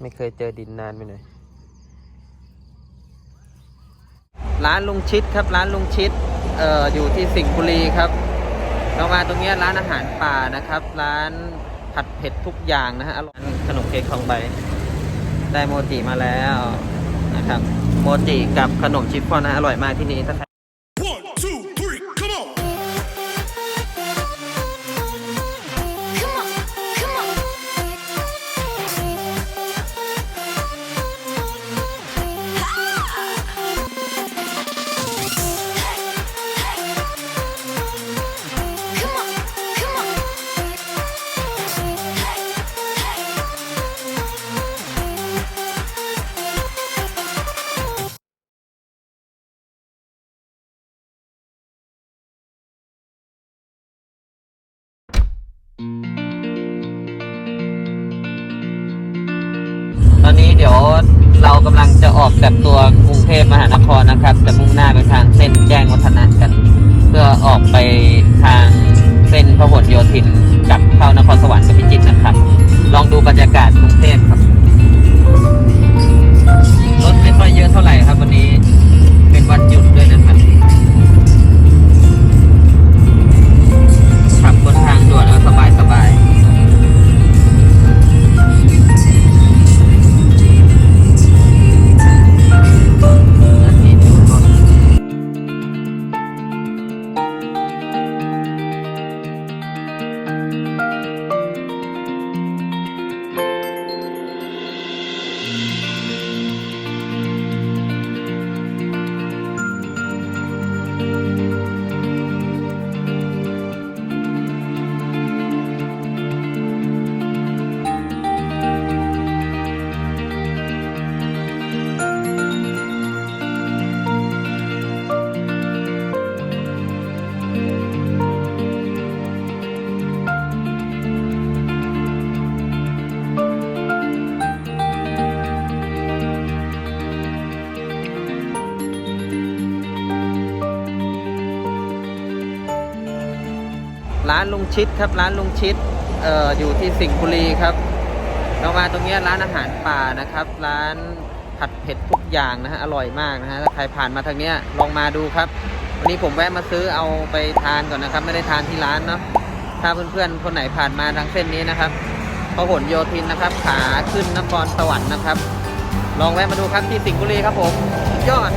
ไม่เคยเจอดินนานไปหน่อย ร้านลุงชิดครับ ร้านลุงชิดเอ่ออยู่ที่สิงห์บุรีครับเรามาตรงนี้ร้านอาหารป่านะครับ ร้านผัดเผ็ดทุกอย่างนะฮะอร่อยขนมเค้กทองใบ ได้โมจิมาแล้วนะครับ โมจิกับขนมชิฟฟ่อนนะอร่อยมากที่นี่ถ้า อนนี้เดี๋ยวเรากำลังจะออกจากตัวกรุงเทพมหานครนะครับ จะมุ่งหน้าไปทางเส้นแจ้งวัฒนะกัน เพื่อออกไปทางเส้นพหลโยธินกลับเข้านครสวรรค์กับพิจิตรนะครับ ลองดูบรรยากาศกรุงเทพครับ ร้านลุงชิดครับ ร้านลุงชิดเอ่ออยู่ที่สิงห์บุรีครับเรามาตรงนี้ร้านอาหารป่านะครับ ร้านผัดเผ็ดทุกอย่างนะฮะอร่อยมากนะฮะถ้าใครผ่านมาทางเนี้ยลองมาดูครับวันนี้ผมแวะมาซื้อเอาไปทานก่อนนะครับ ไม่ได้ทานที่ร้านเนาะถ้าเพื่อนๆคนไหนผ่านมาทางเส้นนี้นะครับพหลโยธินนะครับ ขาขึ้นนครสวรรค์นะครับ ลองแวะมาดูครับที่สิงห์บุรีครับผมยอด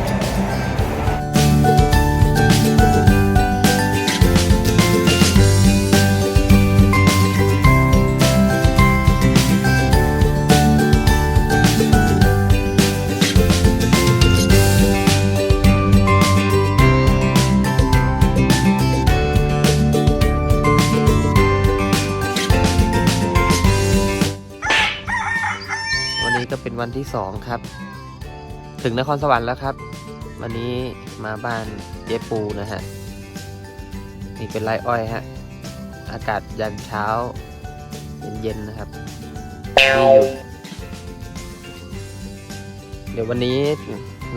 2 ครับ ถึงนครสวรรค์แล้วครับ วันนี้มาบ้านเจ๊ปูนะฮะ นี่เป็นไรอ้อยฮะ อากาศยันเช้า เย็นๆนะครับนี่อยู่เดี๋ยววันนี้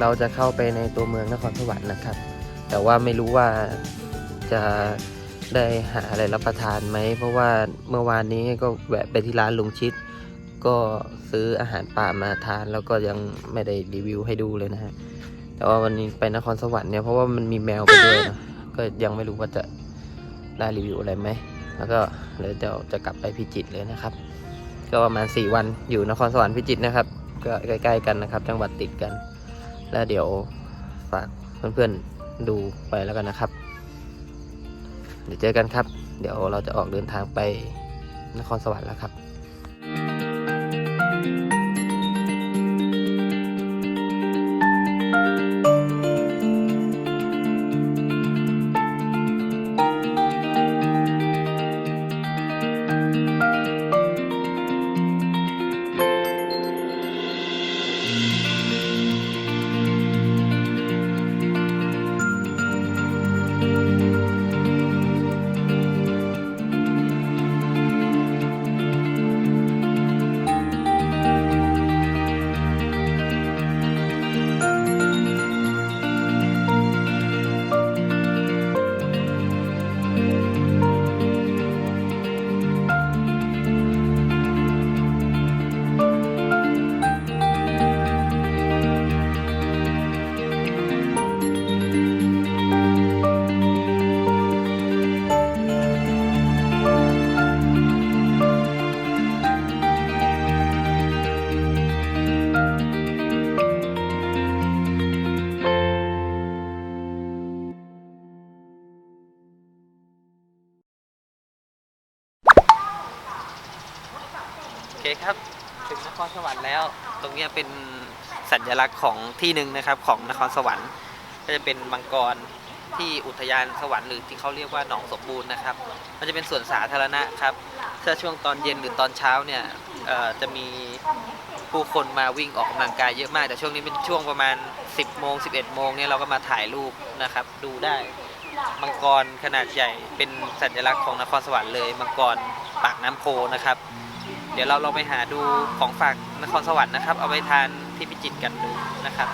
เราจะเข้าไปในตัวเมืองนครสวรรค์นะครับ แต่ว่าไม่รู้ว่าจะได้หาอะไรรับประทานไหม เพราะว่าเมื่อวานนี้ก็แวะไปที่ร้านลุงชิด ก็ ซื้ออาหารป่ามาทาน แล้วก็ยังไม่ได้รีวิวให้ดูเลยนะฮะ แต่ว่าวันนี้ไปนครสวรรค์เนี่ยเพราะว่ามันมีแมวไปด้วยนะก็ยังไม่รู้ว่าจะได้รีวิวอะไรไหม แล้วก็เดี๋ยวจะจะกลับไปพิจิตรเลยนะครับ ก็ประมาณ4วันอยู่นครสวรรค์พิจิตรนะครับ ก็ใกล้ ๆ กันนะครับ จังหวัดติดกัน แล้วเดี๋ยวฝากเพื่อนๆดูไปแล้วกันนะครับ เดี๋ยวเจอกันครับ เดี๋ยวเราจะออกเดินทางไปนครสวรรค์แล้วครับ เคครับถึงนครสวรรค์แล้ว ตรงนี้เป็นสัญลักษณ์ของที่หนึ่งนะครับของนครสวรรค์ก็จะเป็นมังกรที่อุทยานสวรรค์หรือที่เขาเรียกว่าหนองสมบูรณ์นะครับ มันจะเป็นส่วนสาธารณะครับถ้าช่วงตอนเย็นหรือตอนเช้าเนี่ยจะมีผู้คนมาวิ่งออกกำลังกายเยอะมาก แต่ช่วงนี้เป็นช่วงประมาณ 10โมง11โมงเนี่ยเราก็มาถ่ายรูปนะครับ ดูได้มังกรขนาดใหญ่เป็นสัญลักษณ์ของนครสวรรค์เลย มังกรปากน้ำโพนะครับ ดี๋ยวเราลองไปหาดูของฝากนครสวรรค์นะครับ เอาไปทานที่พิจิตรกันดูนะครับ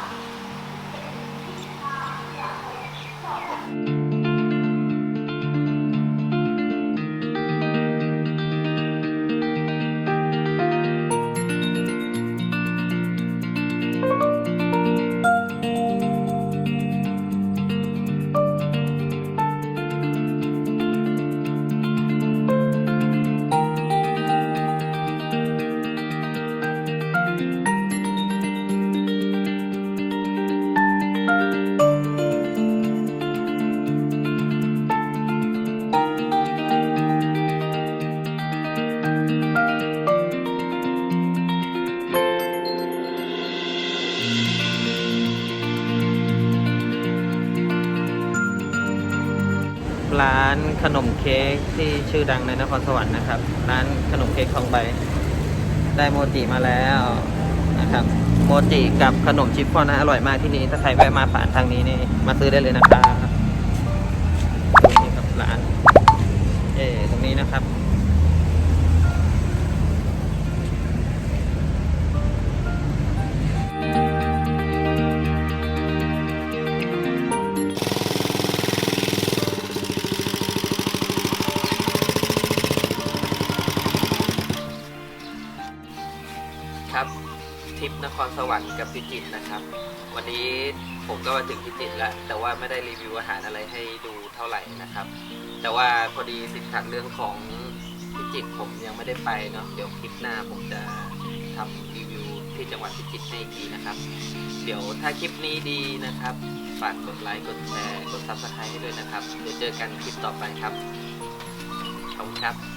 ขนมเค้กที่ชื่อดังในนครสวรรค์นะครับ ร้านขนมเค้กทองใบ ได้โมจิมาแล้วนะครับ โมจิกับขนมชิฟฟ่อนนะอร่อยมากที่นี่ถ้าใครแวะมาผ่านทางนี้นี่มาซื้อได้เลยนะครับตรงนี้ครับร้านเย่ตรงนี้นะครับ ครับทริปนครสวรรค์กับพิจิตรนะครับ วันนี้ผมก็มาถึงพิจิตรแล้ว แต่ว่าไม่ได้รีวิวอาหารอะไรให้ดูเท่าไหร่นะครับ แต่ว่าพอดีติดขัดเรื่องของพิจิตรผมยังไม่ได้ไปเนาะเดี๋ยวคลิปหน้าผมจะทำรีวิวที่จังหวัดพิจิตรให้อีกทีนะครับ เดี๋ยวถ้าคลิปนี้ดีนะครับฝากกดไลค์กดแชร์กดซับสไครต์ให้ด้วยนะครับเดี๋ยวเจอกันคลิปต่อไปครับขอบคุณครับ